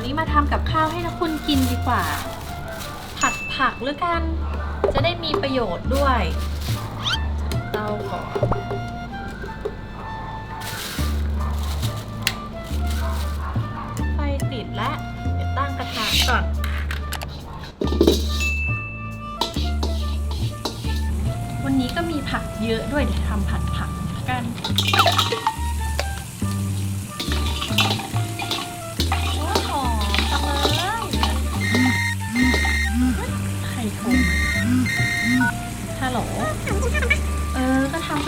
ันนี้มาทำกับข้าวให้นะคุณกินดีกว่า ผัดผักหรือกัน จะได้มีประโยชน์ด้วยเตาก่อนไฟติดแล้วเดี๋ยวตั้งกระทะก่อนวันนี้ก็มีผักเยอะด้วยเดี๋ยวทำผัดผักกัน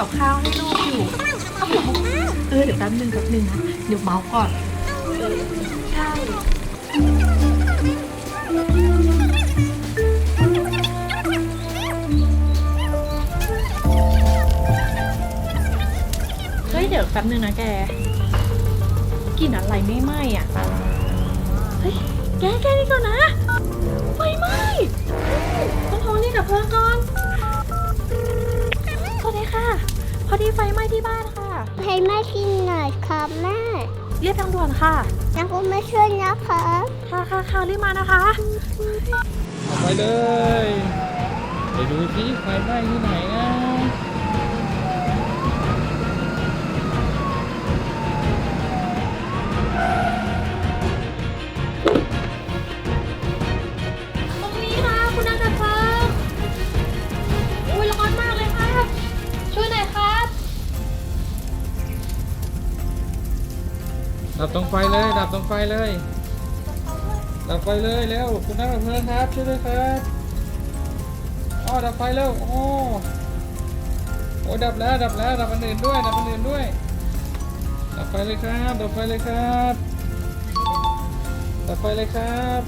กับข้าวให้ลูกอยู่ เออเดี๋ยวแป๊บนึงแป๊บนึงนะเดี๋ยวเมาส์ก่อนเออใช่เฮ้ยเดี๋ยวแป๊บนึงนะแกกลิ่นอะไรไม่ไหม้อะ เฮ้ยแกแกนี่ก่อนนะไฟไหม้ต้องโทรเรียกดับเพลิงก่อน สวัสดีค่ะ พ อดีไฟไหม้ที่บ้านค่ะ ให้แม่กินหน่อยครับแม่ เรียกทางด่วนค่ะแล้วก็มาช่วยนะครับค่ะค่ะค่ะรีบมานะคะเอาไปเลย ไปดูที่ไฟไหม้ที่ไหนนะ ดับตรงไฟเลย ดับตรงไฟเลย ดับไฟเลยเร็วคุณนักดับเพลิงครับช่วยด้วยครับอ๋อดับไฟเร็วโอ้โอ้ดับแล้วดับแล้วดับอันอื่นด้วยดับอันอื่นด้วย ดับไฟเลยครับดับไฟเลยครับ ดับไฟเลยครับ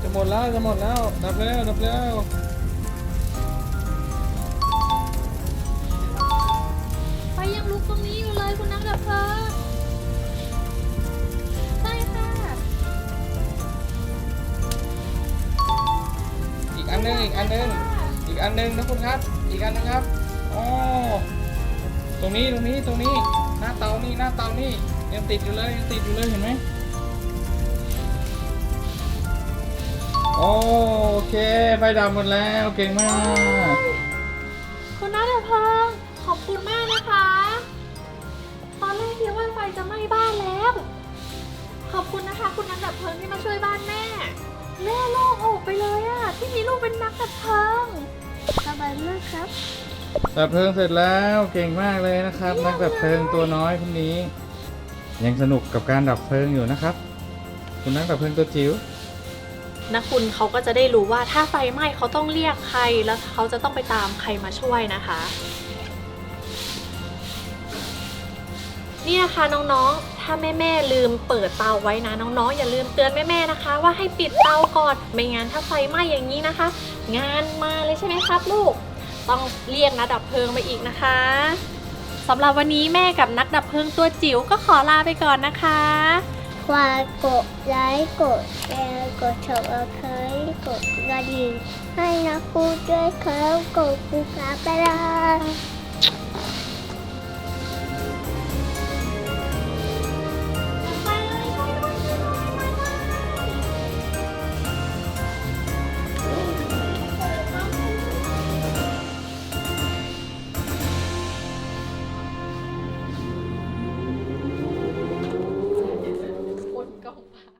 จะหมดแล้วจะหมดแล้วดับแล้วดับแล้ว นึงอีกอันหนึงอีกอันหนึงนะคุณครับ อีกอันหนึงครับอ๋อตรงนี้ตรงนี้ตรงนี้ หน้าเตานี่หน้าเตานี่ยังติดอยู่เลยยังติดอยู่เลยเห็นไหมโอเคไฟดับหมดแล้วเก่งมาก คุณนักดับเพิงขอบคุณมากนะคะ ตอนแรกคิดว่าไฟจะไหม้บ้านแล้ว ขอบคุณนะคะ คุณนักดับเพลิงที่มาช่วยบ้านแม่ แม่โล่งอกไป เลยอะที่มีลูกเป็นนักดับเพลิงสบายมากครับ ดับเพลิงเสร็จแล้วเก่งมากเลยนะครับ นักดับเพลิงตัวน้อยคนนี้ ยังสนุกกับการดับเพลิงอยู่นะครับ คุณนักดับเพลิงตัวจิ๋วนะคุณเขาก็จะได้รู้ว่าถ้าไฟไหม้เขาต้องเรียกใครแล้วเขาจะต้องไปตามใครมาช่วยนะคะ นี่นะคะน้องๆ ถ้าแม่ๆลืมเปิดเตาไว้นะน้องๆ อย่าลืมเตือนแม่ๆนะคะ ว่าให้ปิดเตาก่อนไม่งั้นถ้าไฟไหม้อย่างนี้นะคะ งานมาเลยใช่ไหมครับลูก ต้องเรียกนักดับเพลิงมาอีกนะคะสำหรับวันนี้แม่กับนักดับเพลิงตัวจิ๋วก็ขอลาไปก่อนนะคะฝากกดไลค์กดแชร์กด subscribe กดกระดิ่งให้นะพูดด้วยครับกดปูกาไปเลย